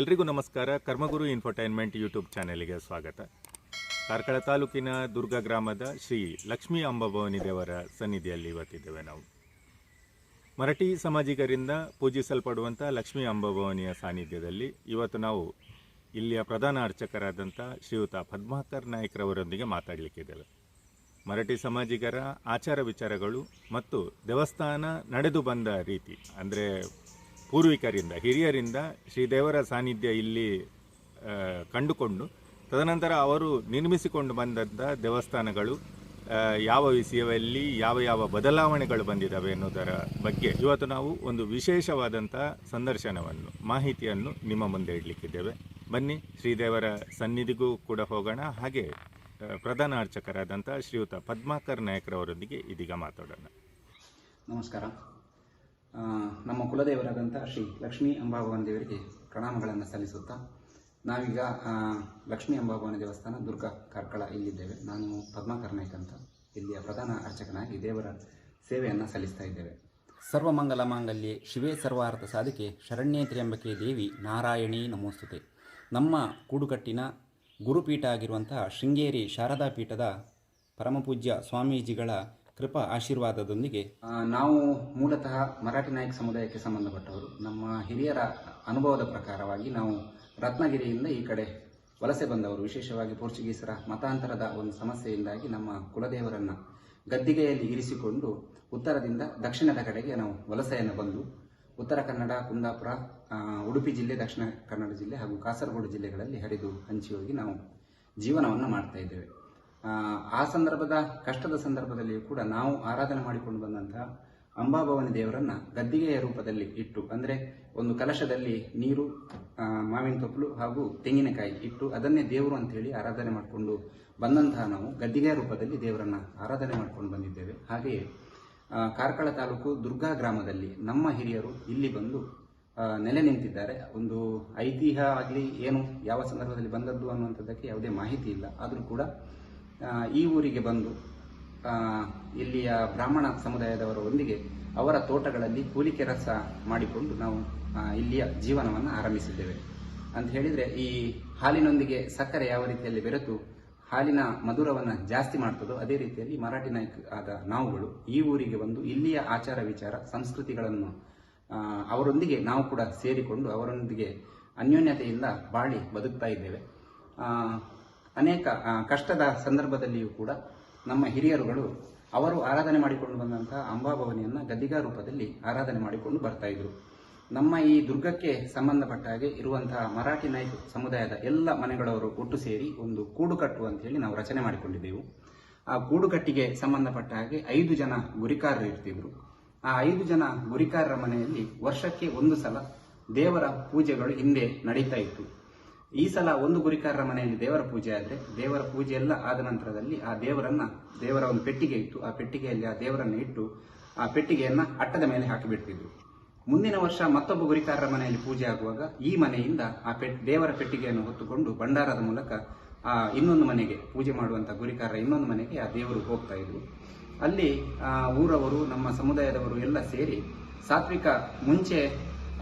ಎಲ್ರಿಗೂ ನಮಸ್ಕಾರ. ಕರ್ಮಗುರು infotainment YouTube ಚಾನೆಲ್ಗೆ ಸ್ವಾಗತ. ಕಾರ್ಕಳ ತಾಲೂಕಿನ ದುರ್ಗ ಗ್ರಾಮದ ಶ್ರೀ ಲಕ್ಷ್ಮೀ ಅಂಬಭವನಿ ದೇವರ ಸನ್ನಿಧಿಯಲ್ಲಿ ಇವತ್ತಿದ್ದೇವೆ ನಾವು. ಮರಾಠಿ ಸಮಾಜಿಗರಿಂದ ಪೂಜಿಸಲ್ಪಡುವಂಥ ಲಕ್ಷ್ಮೀ ಅಂಬಭವನಿಯ ಸಾನ್ನಿಧ್ಯದಲ್ಲಿ ಇವತ್ತು ನಾವು ಇಲ್ಲಿಯ ಪ್ರಧಾನ ಅರ್ಚಕರಾದಂಥ ಶ್ರೀಯುತ ಪದ್ಮಾಕರ್ ನಾಯ್ಕರವರೊಂದಿಗೆ ಮಾತಾಡಲಿಕ್ಕಿದ್ದೇವೆ. ಮರಾಠಿ ಸಮಾಜಿಗರ ಆಚಾರ ವಿಚಾರಗಳು ಮತ್ತು ದೇವಸ್ಥಾನ ನಡೆದು ಬಂದ ರೀತಿ, ಅಂದರೆ ಪೂರ್ವಿಕರಿಂದ, ಹಿರಿಯರಿಂದ ಶ್ರೀದೇವರ ಸಾನ್ನಿಧ್ಯ ಇಲ್ಲಿ ಕಂಡುಕೊಂಡು, ತದನಂತರ ಅವರು ನಿರ್ಮಿಸಿಕೊಂಡು ಬಂದಂಥ ದೇವಸ್ಥಾನಗಳು ಯಾವ ವಿಷಯದಲ್ಲಿ ಯಾವ ಯಾವ ಬದಲಾವಣೆಗಳು ಬಂದಿದ್ದಾವೆ ಎನ್ನುವುದರ ಬಗ್ಗೆ ಇವತ್ತು ನಾವು ಒಂದು ವಿಶೇಷವಾದಂಥ ಸಂದರ್ಶನವನ್ನು, ಮಾಹಿತಿಯನ್ನು ನಿಮ್ಮ ಮುಂದೆ ಇಡಲಿಕ್ಕಿದ್ದೇವೆ. ಬನ್ನಿ ಶ್ರೀದೇವರ ಸನ್ನಿಧಿಗೂ ಕೂಡ ಹೋಗೋಣ. ಹಾಗೆ ಪ್ರಧಾನ ಅರ್ಚಕರಾದಂಥ ಶ್ರೀಯುತ ಪದ್ಮಾಕರ್ ನಾಯಕರವರೊಂದಿಗೆ ಇದೀಗ ಮಾತಾಡೋಣ. ನಮಸ್ಕಾರ. ನಮ್ಮ ಕುಲದೇವರಾದಂಥ ಶ್ರೀ ಲಕ್ಷ್ಮೀ ಅಂಬಾಭವನ ದೇವರಿಗೆ ಪ್ರಣಾಮಗಳನ್ನು ಸಲ್ಲಿಸುತ್ತಾ ನಾವೀಗ ಲಕ್ಷ್ಮೀ ಅಂಬಾಭವನ ದೇವಸ್ಥಾನ ದುರ್ಗ ಕಾರ್ಕಳ ಇಲ್ಲಿದ್ದೇವೆ. ನಾನು ಪದ್ಮಕರ್ನಾಯ್ಕ ಅಂತ ಇಲ್ಲಿಯ ಪ್ರಧಾನ ಅರ್ಚಕನಾಗಿ ದೇವರ ಸೇವೆಯನ್ನು ಸಲ್ಲಿಸ್ತಾ ಇದ್ದೇವೆ. ಸರ್ವಮಂಗಲ ಮಾಂಗಲ್ಯ, ಶಿವೇ ಸರ್ವಾರ್ಥ ಸಾಧಿಕೆ, ಶರಣ್ಯೇ ತ್ರ್ಯಂಬಕೆ ದೇವಿ, ನಾರಾಯಣಿ ನಮೋಸ್ತುತೆ. ನಮ್ಮ ಕೂಡುಕಟ್ಟಿನ ಗುರುಪೀಠ ಆಗಿರುವಂತಹ ಶೃಂಗೇರಿ ಶಾರದಾ ಪೀಠದ ಪರಮಪೂಜ್ಯ ಸ್ವಾಮೀಜಿಗಳ ಕೃಪಾ ಆಶೀರ್ವಾದದೊಂದಿಗೆ ನಾವು ಮೂಲತಃ ಮರಾಠಿ ನಾಯಕ ಸಮುದಾಯಕ್ಕೆ ಸಂಬಂಧಪಟ್ಟವರು. ನಮ್ಮ ಹಿರಿಯರ ಅನುಭವದ ಪ್ರಕಾರವಾಗಿ ನಾವು ರತ್ನಗಿರಿಯಿಂದ ಈ ಕಡೆ ವಲಸೆ ಬಂದವರು. ವಿಶೇಷವಾಗಿ ಪೋರ್ಚುಗೀಸರ ಮತಾಂತರದ ಒಂದು ಸಮಸ್ಯೆಯಿಂದಾಗಿ ನಮ್ಮ ಕುಲದೇವರನ್ನ ಗದ್ದಿಗೆಯಲ್ಲಿ ಇರಿಸಿಕೊಂಡು ಉತ್ತರದಿಂದ ದಕ್ಷಿಣದ ಕಡೆಗೆ ನಾವು ವಲಸೆಯನ್ನು ಬಂದು ಉತ್ತರ ಕನ್ನಡ, ಕುಂದಾಪುರ ಉಡುಪಿ ಜಿಲ್ಲೆ, ದಕ್ಷಿಣ ಕನ್ನಡ ಜಿಲ್ಲೆ ಹಾಗೂ ಕಾಸರಗೋಡು ಜಿಲ್ಲೆಗಳಲ್ಲಿ ಹರಿದು ಹಂಚಿ ಹೋಗಿ ನಾವು ಜೀವನವನ್ನು ಮಾಡ್ತಾ ಇದ್ದೇವೆ. ಆ, ಸಂದರ್ಭದ ಕಷ್ಟದ ಸಂದರ್ಭದಲ್ಲಿಯೂ ಕೂಡ ನಾವು ಆರಾಧನೆ ಮಾಡಿಕೊಂಡು ಬಂದಂತಹ ಅಂಬಾಭವಾನಿ ದೇವರನ್ನ ಗದ್ದಿಗೆಯ ರೂಪದಲ್ಲಿ ಇಟ್ಟು ಅಂದ್ರೆ ಒಂದು ಕಲಶದಲ್ಲಿ ನೀರು ಮಾವಿನ ತೊಪ್ಪಲು ಹಾಗೂ ತೆಂಗಿನಕಾಯಿ ಇಟ್ಟು ಅದನ್ನೇ ದೇವರು ಅಂತ ಹೇಳಿ ಆರಾಧನೆ ಮಾಡಿಕೊಂಡು ಬಂದಂತಹ ನಾವು ಗದ್ದಿಗೆಯ ರೂಪದಲ್ಲಿ ದೇವರನ್ನ ಆರಾಧನೆ ಮಾಡ್ಕೊಂಡು ಬಂದಿದ್ದೇವೆ. ಹಾಗೆಯೇ ಕಾರ್ಕಳ ತಾಲೂಕು ದುರ್ಗಾ ಗ್ರಾಮದಲ್ಲಿ ನಮ್ಮ ಹಿರಿಯರು ಇಲ್ಲಿ ಬಂದು ನೆಲೆ ನಿಂತಿದ್ದಾರೆ. ಒಂದು ಐತಿಹ್ಯ ಆಗಲಿ ಏನು ಯಾವ ಸಂದರ್ಭದಲ್ಲಿ ಬಂದದ್ದು ಅನ್ನುವಂಥದ್ದಕ್ಕೆ ಯಾವುದೇ ಮಾಹಿತಿ ಇಲ್ಲ. ಆದರೂ ಕೂಡ ಈ ಊರಿಗೆ ಬಂದು ಇಲ್ಲಿಯ ಬ್ರಾಹ್ಮಣ ಸಮುದಾಯದವರೊಂದಿಗೆ ಅವರ ತೋಟಗಳಲ್ಲಿ ಕೂಲಿ ಕೆಲಸ ಮಾಡಿಕೊಂಡು ನಾವು ಇಲ್ಲಿಯ ಜೀವನವನ್ನು ಆರಂಭಿಸಿದ್ದೇವೆ. ಅಂತ ಹೇಳಿದ್ರೆ ಈ ಹಾಲಿನೊಂದಿಗೆ ಸಕ್ಕರೆ ಯಾವ ರೀತಿಯಲ್ಲಿ ಬೆರೆತು, ಹಾಲಿನ ಮಧುರವನ್ನು ಜಾಸ್ತಿ ಮಾಡ್ತದೋ ಅದೇ ರೀತಿಯಲ್ಲಿ ಮರಾಠಿ ನಾಯಕ ಆದ ನಾವುಗಳು ಈ ಊರಿಗೆ ಬಂದು ಇಲ್ಲಿಯ ಆಚಾರ ವಿಚಾರ, ಸಂಸ್ಕೃತಿಗಳನ್ನು ಅವರೊಂದಿಗೆ ನಾವು ಕೂಡ ಸೇರಿಕೊಂಡು ಅವರೊಂದಿಗೆ ಅನ್ಯೋನ್ಯತೆಯಿಂದ ಬಾಳಿ ಬದುಕ್ತಾ ಇದ್ದೇವೆ. ಅನೇಕ ಕಷ್ಟದ ಸಂದರ್ಭದಲ್ಲಿಯೂ ಕೂಡ ನಮ್ಮ ಹಿರಿಯರುಗಳು ಅವರು ಆರಾಧನೆ ಮಾಡಿಕೊಂಡು ಬಂದಂತಹ ಅಂಬಾಭವನಿಯನ್ನು ಗದ್ದಿಗಾ ರೂಪದಲ್ಲಿ ಆರಾಧನೆ ಮಾಡಿಕೊಂಡು ಬರ್ತಾ ಇದ್ರು. ನಮ್ಮ ಈ ದುರ್ಗಕ್ಕೆ ಸಂಬಂಧಪಟ್ಟ ಹಾಗೆ ಇರುವಂತಹ ಮರಾಠಿ ನಾಯಕ ಸಮುದಾಯದ ಎಲ್ಲ ಮನೆಗಳವರು ಒಟ್ಟು ಸೇರಿ ಒಂದು ಕೂಡುಕಟ್ಟು ಅಂತ ಹೇಳಿ ನಾವು ರಚನೆ ಮಾಡಿಕೊಂಡಿದ್ದೆವು. ಆ ಕೂಡುಕಟ್ಟಿಗೆ ಸಂಬಂಧಪಟ್ಟ ಹಾಗೆ ಐದು ಜನ ಗುರಿಕಾರರು ಇರ್ತಿದ್ರು. ಆ ಐದು ಜನ ಗುರಿಕಾರರ ಮನೆಯಲ್ಲಿ ವರ್ಷಕ್ಕೆ ಒಂದು ಸಲ ದೇವರ ಪೂಜೆಗಳು ಹಿಂದೆ ನಡೀತಾ ಇತ್ತು. ಈ ಸಲ ಒಂದು ಗುರಿಕಾರರ ಮನೆಯಲ್ಲಿ ದೇವರ ಪೂಜೆ ಆದರೆ ದೇವರ ಪೂಜೆ ಎಲ್ಲ ಆದ ನಂತರದಲ್ಲಿ ಆ ದೇವರನ್ನ ದೇವರ ಒಂದು ಪೆಟ್ಟಿಗೆ ಇತ್ತು. ಆ ಪೆಟ್ಟಿಗೆಯಲ್ಲಿ ಆ ದೇವರನ್ನ ಇಟ್ಟು ಆ ಪೆಟ್ಟಿಗೆಯನ್ನ ಅಟ್ಟದ ಮೇಲೆ ಹಾಕಿಬಿಡ್ತಿದ್ರು. ಮುಂದಿನ ವರ್ಷ ಮತ್ತೊಬ್ಬ ಗುರಿಕಾರರ ಮನೆಯಲ್ಲಿ ಪೂಜೆ ಆಗುವಾಗ ಈ ಮನೆಯಿಂದ ಆ ಪೆಟ್ ದೇವರ ಪೆಟ್ಟಿಗೆಯನ್ನು ಹೊತ್ತುಕೊಂಡು ಭಂಡಾರದ ಮೂಲಕ ಆ ಇನ್ನೊಂದು ಮನೆಗೆ ಪೂಜೆ ಮಾಡುವಂತ ಗುರಿಕಾರರ ಇನ್ನೊಂದು ಮನೆಗೆ ಆ ದೇವರು ಹೋಗ್ತಾ ಇದ್ರು. ಅಲ್ಲಿ ಆ, ಊರವರು ನಮ್ಮ ಸಮುದಾಯದವರು ಎಲ್ಲ ಸೇರಿ ಸಾತ್ವಿಕ ಮುಂಚೆ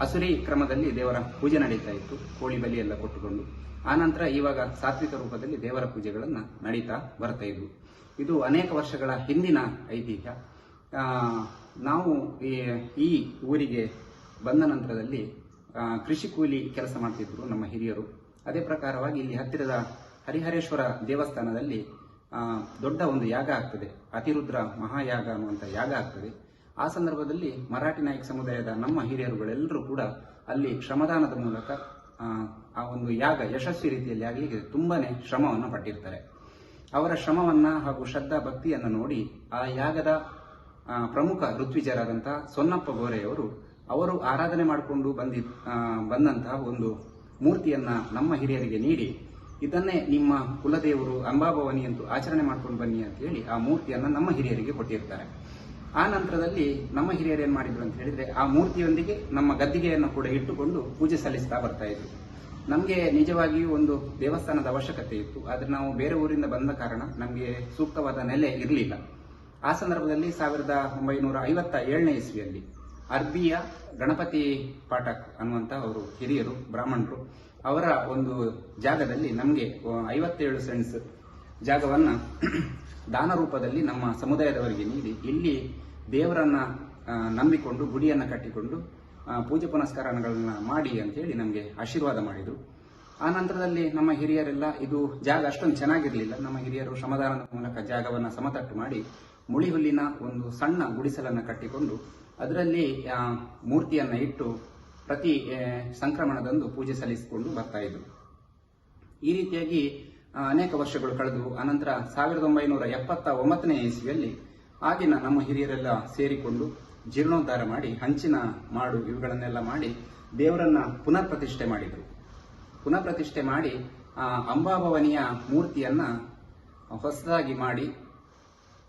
ಅಸುರಿ ಕ್ರಮದಲ್ಲಿ ದೇವರ ಪೂಜೆ ನಡೀತಾ ಇತ್ತು. ಕೋಳಿ ಬಲಿ ಎಲ್ಲ ಕೊಟ್ಟುಕೊಂಡು. ಆನಂತರ ಇವಾಗ ಸಾತ್ವಿಕ ರೂಪದಲ್ಲಿ ದೇವರ ಪೂಜೆಗಳನ್ನು ನಡೀತಾ ಬರ್ತಾ ಇದ್ವು. ಇದು ಅನೇಕ ವರ್ಷಗಳ ಹಿಂದಿನ ಐತಿಹ್ಯ. ನಾವು ಈ- ಊರಿಗೆ ಬಂದ ನಂತರದಲ್ಲಿ ಕೃಷಿ ಕೂಲಿ ಕೆಲಸ ಮಾಡ್ತಿದ್ರು ನಮ್ಮ ಹಿರಿಯರು. ಅದೇ ಪ್ರಕಾರವಾಗಿ ಇಲ್ಲಿ ಹತ್ತಿರದ ಹರಿಹರೇಶ್ವರ ದೇವಸ್ಥಾನದಲ್ಲಿ ದೊಡ್ಡ ಒಂದು ಯಾಗ ಆಗ್ತದೆ. ಅತಿರುದ್ರ ಮಹಾಯಾಗ ಅನ್ನುವಂಥ ಯಾಗ ಆಗ್ತದೆ. ಆ ಸಂದರ್ಭದಲ್ಲಿ ಮರಾಠಿ ನಾಯಕ ಸಮುದಾಯದ ನಮ್ಮ ಹಿರಿಯರುಗಳೆಲ್ಲರೂ ಕೂಡ ಅಲ್ಲಿ ಶ್ರಮದಾನದ ಮೂಲಕ ಆ, ಒಂದು ಯಾಗ ಯಶಸ್ವಿ ರೀತಿಯಲ್ಲಿ ಆಗಲಿಕ್ಕೆ ತುಂಬಾನೇ ಶ್ರಮವನ್ನು ಪಟ್ಟಿರ್ತಾರೆ. ಅವರ ಶ್ರಮವನ್ನ ಹಾಗೂ ಶ್ರದ್ಧಾ ಭಕ್ತಿಯನ್ನು ನೋಡಿ ಆ ಯಾಗದ ಪ್ರಮುಖ ಋತ್ವಿಜರಾದಂತಹ ಸೊನ್ನಪ್ಪ ಗೋರೆಯವರು ಅವರು ಆರಾಧನೆ ಮಾಡಿಕೊಂಡು ಬಂದಿ ಬಂದಂತಹ ಒಂದು ಮೂರ್ತಿಯನ್ನ ನಮ್ಮ ಹಿರಿಯರಿಗೆ ನೀಡಿ ಇದನ್ನೇ ನಿಮ್ಮ ಕುಲದೇವರು ಅಂಬಾಭವನಿ ಎಂದು ಆಚರಣೆ ಮಾಡ್ಕೊಂಡು ಬನ್ನಿ ಅಂತ ಹೇಳಿ ಆ ಮೂರ್ತಿಯನ್ನ ನಮ್ಮ ಹಿರಿಯರಿಗೆ ಕೊಟ್ಟಿರ್ತಾರೆ. ಆ ನಂತರದಲ್ಲಿ ನಮ್ಮ ಹಿರಿಯರು ಏನ್ ಮಾಡಿದ್ರು ಅಂತ ಹೇಳಿದ್ರೆ ಆ ಮೂರ್ತಿಯೊಂದಿಗೆ ನಮ್ಮ ಗದ್ದಿಗೆಯನ್ನು ಕೂಡ ಇಟ್ಟುಕೊಂಡು ಪೂಜೆ ಸಲ್ಲಿಸ್ತಾ ಬರ್ತಾ ಇದ್ರು. ನಮಗೆ ನಿಜವಾಗಿಯೂ ಒಂದು ದೇವಸ್ಥಾನದ ಅವಶ್ಯಕತೆ ಇತ್ತು. ಆದ್ರೆ ನಾವು ಬೇರೆ ಊರಿಂದ ಬಂದ ಕಾರಣ ನಮಗೆ ಸೂಕ್ತವಾದ ನೆಲೆ ಇರಲಿಲ್ಲ. ಆ ಸಂದರ್ಭದಲ್ಲಿ ಸಾವಿರದ ಒಂಬೈನೂರ ಐವತ್ತ ಏಳನೇ ಇಸ್ವಿಯಲ್ಲಿ ಅರ್ಬಿಯ ಗಣಪತಿ ಪಾಠಕ್ ಅನ್ನುವಂತ ಅವರು ಹಿರಿಯರು, ಬ್ರಾಹ್ಮಣರು, ಅವರ ಒಂದು ಜಾಗದಲ್ಲಿ ನಮಗೆ ಐವತ್ತೇಳು ಸೆಂಟ್ಸ್ ಜಾಗವನ್ನ ದಾನ ರೂಪದಲ್ಲಿ ನಮ್ಮ ಸಮುದಾಯದವರಿಗೆ ನೀಡಿ ಇಲ್ಲಿ ದೇವರನ್ನ ನಂಬಿಕೊಂಡು, ಗುಡಿಯನ್ನ ಕಟ್ಟಿಕೊಂಡು ಪೂಜೆ ಪುನಸ್ಕಾರಗಳನ್ನು ಮಾಡಿ ಅಂತೇಳಿ ನಮಗೆ ಆಶೀರ್ವಾದ ಮಾಡಿದರು. ಆ ನಂತರದಲ್ಲಿ ನಮ್ಮ ಹಿರಿಯರೆಲ್ಲ, ಇದು ಜಾಗ ಅಷ್ಟೊಂದು ಚೆನ್ನಾಗಿರಲಿಲ್ಲ. ನಮ್ಮ ಹಿರಿಯರು ಶ್ರಮದಾನದ ಮೂಲಕ ಜಾಗವನ್ನು ಸಮತಟ್ಟು ಮಾಡಿ ಮುಳಿಹುಲ್ಲಿನ ಒಂದು ಸಣ್ಣ ಗುಡಿಸಲನ್ನು ಕಟ್ಟಿಕೊಂಡು ಅದರಲ್ಲಿ ಮೂರ್ತಿಯನ್ನು ಇಟ್ಟು ಪ್ರತಿ ಸಂಕ್ರಮಣದಂದು ಪೂಜೆ ಸಲ್ಲಿಸಿಕೊಂಡು ಬರ್ತಾ ಇದ್ರು. ಈ ರೀತಿಯಾಗಿ ಅನೇಕ ವರ್ಷಗಳು ಕಳೆದು ಅನಂತರ ಸಾವಿರದ ಒಂಬೈನೂರ ಎಪ್ಪತ್ತ ಒಂಬತ್ತನೇ ಇಸ್ವಿಯಲ್ಲಿ ಆಗಿನ ನಮ್ಮ ಹಿರಿಯರೆಲ್ಲ ಸೇರಿಕೊಂಡು ಜೀರ್ಣೋದ್ಧಾರ ಮಾಡಿ, ಹಂಚಿನ ಮಾಡು ಇವುಗಳನ್ನೆಲ್ಲ ಮಾಡಿ ದೇವರನ್ನ ಪುನರ್ ಪ್ರತಿಷ್ಠೆ ಮಾಡಿದರು. ಪುನಃ ಪ್ರತಿಷ್ಠೆ ಮಾಡಿ, ಆ, ಅಂಬಾಭವನಿಯ ಮೂರ್ತಿಯನ್ನ ಹೊಸದಾಗಿ ಮಾಡಿ,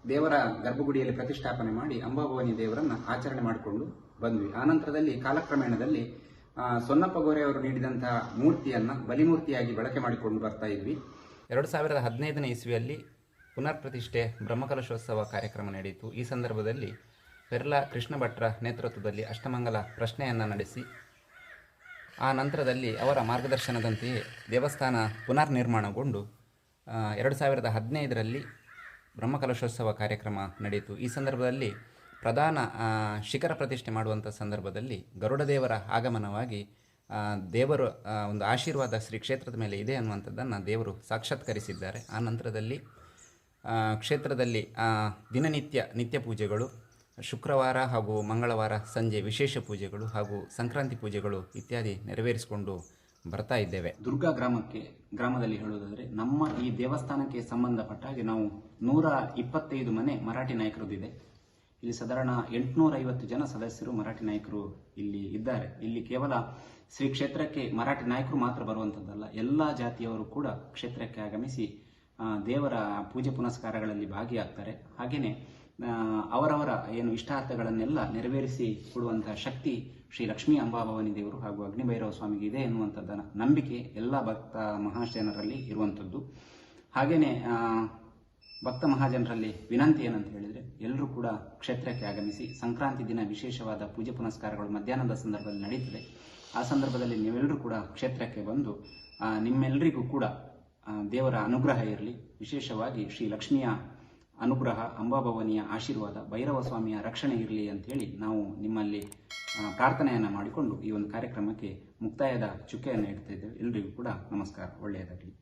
ದೇವರ ಗರ್ಭಗುಡಿಯಲ್ಲಿ ಪ್ರತಿಷ್ಠಾಪನೆ ಮಾಡಿ ಅಂಬಾಭವನಿ ದೇವರನ್ನ ಆಚರಣೆ ಮಾಡಿಕೊಂಡು ಬಂದ್ವಿ. ಆನಂತರದಲ್ಲಿ ಕಾಲಕ್ರಮೇಣದಲ್ಲಿ ಸೊನ್ನಪ್ಪ ಗೋರೆಯವರು ನೀಡಿದಂತಹ ಮೂರ್ತಿಯನ್ನ ಬಲಿಮೂರ್ತಿಯಾಗಿ ಬಳಕೆ ಮಾಡಿಕೊಂಡು ಬರ್ತಾ ಇದ್ವಿ. ಎರಡು ಸಾವಿರದ ಹದಿನೈದನೇ ಇಸ್ವಿಯಲ್ಲಿ ಪುನರ್ ಪ್ರತಿಷ್ಠೆ ಬ್ರಹ್ಮಕಲಶೋತ್ಸವ ಕಾರ್ಯಕ್ರಮ ನಡೆಯಿತು. ಈ ಸಂದರ್ಭದಲ್ಲಿ ಪೆರ್ಲಾ ಕೃಷ್ಣ ಭಟ್ರ ನೇತೃತ್ವದಲ್ಲಿ ಅಷ್ಟಮಂಗಲ ಪ್ರಶ್ನೆಯನ್ನು ನಡೆಸಿ, ಆ ನಂತರದಲ್ಲಿ ಅವರ ಮಾರ್ಗದರ್ಶನದಂತೆಯೇ ದೇವಸ್ಥಾನ ಪುನರ್ ನಿರ್ಮಾಣಗೊಂಡು ಎರಡು ಸಾವಿರದ ಹದಿನೈದರಲ್ಲಿ ಬ್ರಹ್ಮಕಲಶೋತ್ಸವ ಕಾರ್ಯಕ್ರಮ ನಡೆಯಿತು. ಈ ಸಂದರ್ಭದಲ್ಲಿ ಪ್ರಧಾನ ಶಿಖರ ಪ್ರತಿಷ್ಠೆ ಮಾಡುವಂಥ ಸಂದರ್ಭದಲ್ಲಿ ಗರುಡದೇವರ ಆಗಮನವಾಗಿ ದೇವರು ಒಂದು ಆಶೀರ್ವಾದ ಶ್ರೀ ಕ್ಷೇತ್ರದ ಮೇಲೆ ಇದೆ ಅನ್ನುವಂಥದ್ದನ್ನು ದೇವರು ಸಾಕ್ಷಾತ್ಕರಿಸಿದ್ದಾರೆ. ಆ ನಂತರದಲ್ಲಿ ಕ್ಷೇತ್ರದಲ್ಲಿ ದಿನನಿತ್ಯ ನಿತ್ಯ ಪೂಜೆಗಳು, ಶುಕ್ರವಾರ ಹಾಗೂ ಮಂಗಳವಾರ ಸಂಜೆ ವಿಶೇಷ ಪೂಜೆಗಳು ಹಾಗೂ ಸಂಕ್ರಾಂತಿ ಪೂಜೆಗಳು ಇತ್ಯಾದಿ ನೆರವೇರಿಸಿಕೊಂಡು ಬರ್ತಾ ಇದ್ದೇವೆ. ದುರ್ಗಾ ಗ್ರಾಮಕ್ಕೆ, ಗ್ರಾಮದಲ್ಲಿ ಹೇಳುವುದಾದರೆ, ನಮ್ಮ ಈ ದೇವಸ್ಥಾನಕ್ಕೆ ಸಂಬಂಧಪಟ್ಟ ಹಾಗೆ ನಾವು ನೂರ ಇಪ್ಪತ್ತೈದು ಮನೆ ಮರಾಠಿ ನಾಯಕರದ್ದಿದೆ ಇಲ್ಲಿ ಸಾಧಾರಣ ಎಂಟುನೂರ ಐವತ್ತು ಜನ ಸದಸ್ಯರು ಮರಾಠಿ ನಾಯಕರು ಇಲ್ಲಿ ಇದ್ದಾರೆ. ಇಲ್ಲಿ ಕೇವಲ ಶ್ರೀ ಕ್ಷೇತ್ರಕ್ಕೆ ಮರಾಠಿ ನಾಯಕರು ಮಾತ್ರ ಬರುವಂಥದ್ದಲ್ಲ ಎಲ್ಲ ಜಾತಿಯವರು ಕೂಡ ಕ್ಷೇತ್ರಕ್ಕೆ ಆಗಮಿಸಿ ದೇವರ ಪೂಜೆ ಪುನಸ್ಕಾರಗಳಲ್ಲಿ ಭಾಗಿಯಾಗ್ತಾರೆ. ಹಾಗೆಯೇ ಅವರವರ ಏನು ಇಷ್ಟಾರ್ಥಗಳನ್ನೆಲ್ಲ ನೆರವೇರಿಸಿ ಕೊಡುವಂತಹ ಶಕ್ತಿ ಶ್ರೀ ಲಕ್ಷ್ಮೀ ಅಂಬಾಭವಾನಿ ದೇವರು ಹಾಗೂ ಅಗ್ನಿಭೈರವ ಸ್ವಾಮಿಗೆ ಇದೆ ಎನ್ನುವಂಥದ್ದ ನಂಬಿಕೆ ಎಲ್ಲ ಭಕ್ತ ಮಹಾಜನರಲ್ಲಿ ಇರುವಂಥದ್ದು. ಹಾಗೆಯೇ ಭಕ್ತ ಮಹಾಜನರಲ್ಲಿ ವಿನಂತಿ ಏನಂತ ಹೇಳಿದ್ರೆ ಎಲ್ಲರೂ ಕೂಡ ಕ್ಷೇತ್ರಕ್ಕೆ ಆಗಮಿಸಿ, ಸಂಕ್ರಾಂತಿ ದಿನ ವಿಶೇಷವಾದ ಪೂಜೆ ಪುನಸ್ಕಾರಗಳು ಮಧ್ಯಾಹ್ನದ ಸಂದರ್ಭದಲ್ಲಿ ನಡೀತದೆ. ಆ ಸಂದರ್ಭದಲ್ಲಿ ನೀವೆಲ್ಲರೂ ಕೂಡ ಕ್ಷೇತ್ರಕ್ಕೆ ಬಂದು ನಿಮ್ಮೆಲ್ಲರಿಗೂ ಕೂಡ ದೇವರ ಅನುಗ್ರಹ ಇರಲಿ. ವಿಶೇಷವಾಗಿ ಶ್ರೀ ಲಕ್ಷ್ಮಿಯ ಅನುಗ್ರಹ, ಅಂಬಾಭವನಿಯ ಆಶೀರ್ವಾದ ಭೈರವ ಸ್ವಾಮಿಯ ರಕ್ಷಣೆ ಇರಲಿ ಅಂತೇಳಿ ನಾವು ನಿಮ್ಮಲ್ಲಿ ಪ್ರಾರ್ಥನೆಯನ್ನು ಮಾಡಿಕೊಂಡು ಈ ಒಂದು ಕಾರ್ಯಕ್ರಮಕ್ಕೆ ಮುಕ್ತಾಯದ ಚುಕ್ಕೆಯನ್ನು ಇಡ್ತಾ ಇದ್ದೇವೆ. ಎಲ್ಲರಿಗೂ ಕೂಡ ನಮಸ್ಕಾರ. ಒಳ್ಳೆಯದಾಗಲಿ.